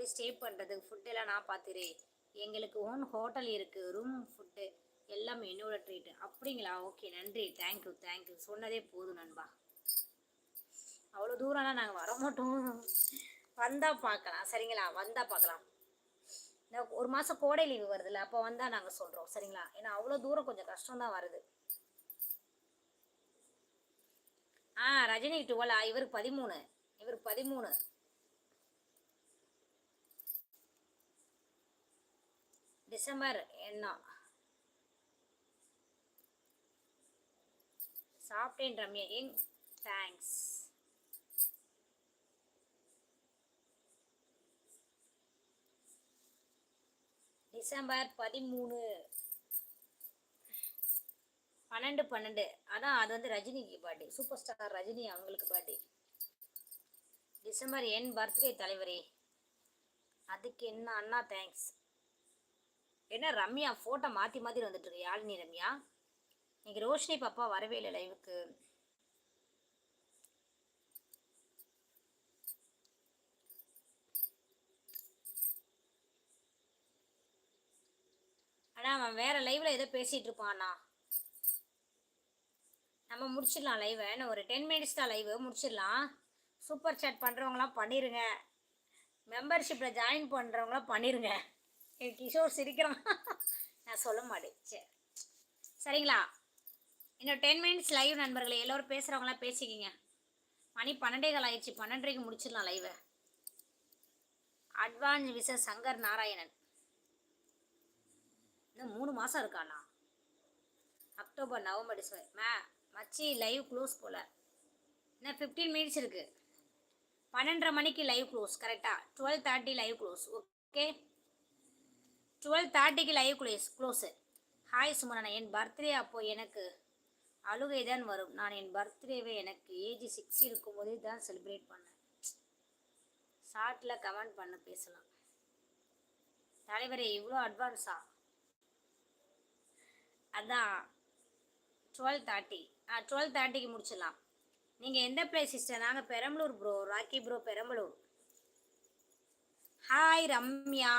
எப்படி ஸ்டே பண்ணுறதுக்கு ஃபுட்டெல்லாம் நான் பார்த்துறேன் எங்களுக்கு ஓன் ஹோட்டல் இருக்குது ரூம் ஃபுட்டு எல்லாமே என்னோட ட்ரீட்டு அப்படிங்களா? ஓகே நன்றி. தேங்க்யூ தேங்க்யூ சொன்னதே போதும் நண்பா. அவ்வளோ தூரம்லாம் நாங்கள் வர மாட்டோம். வந்தால் பார்க்கலாம். சரிங்களா? வந்தால் பார்க்கலாம். இந்த ஒரு மாதம் கோடை லீவு வருதுல்ல அப்போ வந்தால் நாங்கள் சொல்கிறோம் சரிங்களா? ஏன்னா அவ்வளோ தூரம் கொஞ்சம் கஷ்டம் தான் வருது. ஆ ரஜினி டுவலா இவருக்கு பதிமூணு. இவருக்கு பதிமூணு. டிசம்பர் என்ன? சாப்பிட்டேன் ரம்யா. எங் தேங்க்ஸ் டிசம்பர் பதிமூணு. பன்னெண்டு பன்னெண்டு. அதான் அது வந்து ரஜினிக்கு பர்த்டே சூப்பர் ஸ்டார் ரஜினி அவங்களுக்கு பர்த்டே டிசம்பர் என் பர்த்டே தலைவரே. அதுக்கு என்ன அண்ணா? தேங்க்ஸ் என்ன ரம்யா ஃபோட்டோ மாற்றி மாற்றி வந்துட்டு இருக்கு யாழினி ரம்யா? இன்னைக்கு ரோஷினி பாப்பா வரவே இல்லை லைவுக்கு அண்ணா அவன் வேற லைவ்ல ஏதோ பேசிட்டு இருப்பான் நம்ம முடிச்சிடலாம் லைவை இன்னும் ஒரு டென் மினிட்ஸ் தான் லைவு முடிச்சிடலாம். சூப்பர் சேட் பண்ணுறவங்களாம் பண்ணிடுங்க மெம்பர்ஷிப்பில் ஜாயின் பண்ணுறவங்களாம் பண்ணிடுங்க என் கிஷோர் சிரிக்கிறான். நான் சொல்ல மாட்டேன். சரி சரிங்களா? இன்னும் டென் மினிட்ஸ் லைவ் நண்பர்களே எல்லோரும் பேசுகிறவங்களாம் பேசிக்கிங்க. மணி பன்னெண்டே கால் ஆயிடுச்சு பன்னெண்டரைக்கு முடிச்சிடலாம் லைவை அட்வான்ஸ் விச சங்கர் நாராயணன். இன்னும் மூணு மாதம் இருக்காண்ணா அக்டோபர் நவம்பர் டிசம்பர். மே மச்சி லைவ் க்ளோஸ் போல். இன்னும் ஃபிஃப்டீன் மினிட்ஸ் இருக்குது பன்னெண்டரை மணிக்கு லைவ் க்ளோஸ் கரெக்டாக twelve thirty live close okay twelve தேர்ட்டிக்கு live close close hi Sumana என் பர்த்டே அப்போது எனக்கு அழுகை தான் வரும். நான் என் பர்த்டேவை எனக்கு ஏஜ் சிக்ஸ் இருக்கும்போதே தான் செலிப்ரேட் பண்ணேன். ஷார்ட்டில் கமெண்ட் பண்ண பேசலாம். தலைவரே இவ்வளோ அட்வான்ஸா அதான் டுவெல் தேர்ட்டி ஆ டுவெல் தேர்ட்டிக்கு முடிச்சிடலாம். நீங்கள் எந்த பிளேஸ் சிஸ்டர் நாங்கள் Perambalur bro Rocky bro Perambalur. Hi Ramya.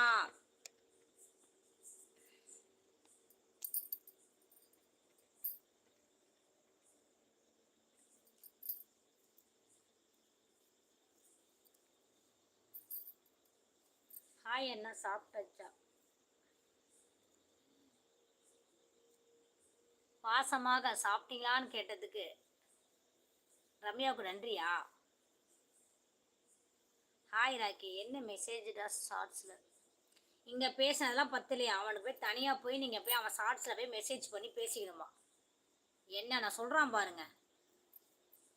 Hi என்ன சாப்பிட்டச்சா? பாசமாக சாப்பிட்டீங்களான்னு கேட்டதுக்கு ரம்யாவுக்கு நன்றியா? ஹாய் ராக்கி என்ன மெசேஜ்டா ஷார்ட்ஸில் இங்கே பேசினதெல்லாம் பத்தலையா அவனுக்கு போய் தனியாக போய் நீங்கள் போய் அவன் ஷார்ட்ஸில் போய் மெசேஜ் பண்ணி பேசிக்கணுமா? என்ன நான் சொல்கிறான் பாருங்க.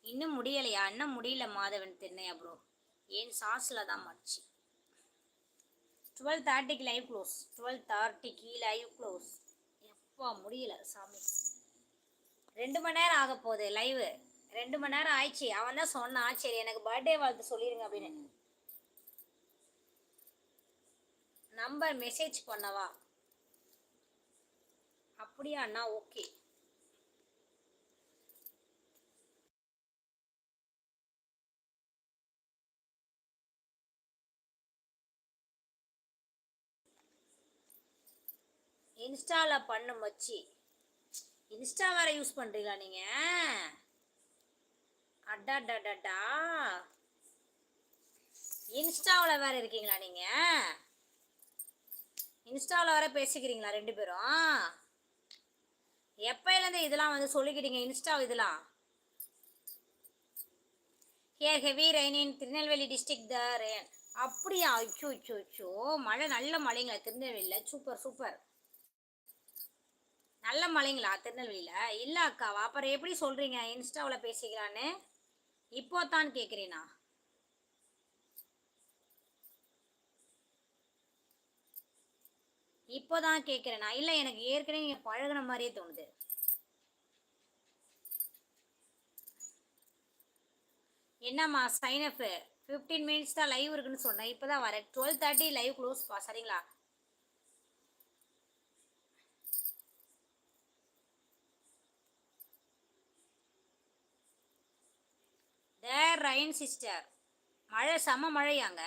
இன்னும் முடியலையா? இன்னும் முடியல மாதவன் தென்னையா ப்ரோ ஏன் ஷார்ட்ஸில் தான் மடிச்சு? டுவெல் தேர்ட்டிக்கு லைவ் க்ளோஸ் டுவெல் தேர்ட்டிக்கு லைவ் க்ளோஸ் எப்பா முடியல சாமி. ரெண்டு மணி நேரம் ஆக போகுது லைவு ரெண்டு மணி நேரம் ஆயிடுச்சு. அவன் தான் சொன்னான் சரி எனக்கு பர்த்டே வாழ்த்து சொல்லிடுங்க அப்படின்னு. நம்பர் மெசேஜ் பண்ணவா? அப்படியா அண்ணா ஓகே இன்ஸ்டாவில் பண்ண மச்சி. இன்ஸ்டா வேற யூஸ் பண்ணுறீங்களா நீங்கள் அடாடாடாடா. இன்ஸ்டாவில் வேற இருக்கீங்களா நீங்கள் இன்ஸ்டாவில் வேற பேசிக்கிறீங்களா ரெண்டு பேரும்? எப்போலேருந்து இதெல்லாம் வந்து சொல்லிக்கிட்டீங்க இன்ஸ்டா இதெல்லாம்? Here heavy rain in Tirunelveli district the rain அப்படியா? அச்சோ அச்சோ அச்சோ மழை நல்ல மழைங்களா திருநெல்வேலியில் சூப்பர் சூப்பர் நல்ல மழைங்களா திருநெல்வேலியில்? இல்லை அக்காவா அப்புறம் எப்படி சொல்கிறீங்க இன்ஸ்டாவில் பேசிக்கலான்னு. இப்போ தான் கேட்குறீனா இப்போ தான் கேட்குறேனா இல்லை எனக்கு ஏற்கனவே நீங்கள் பழகுன மாதிரியே தோணுது. என்னம்மா சைனப் ஃபிஃப்டீன் மினிட்ஸ் தான் லைவ் இருக்குன்னு சொன்னேன். இப்போ தான் வரேன் டுவெல் தேர்ட்டி லைவ் க்ளோஸ்ப்பா சரிங்களா? ட்ரெயின் சிஸ்டர் மழை செம மழையாங்க.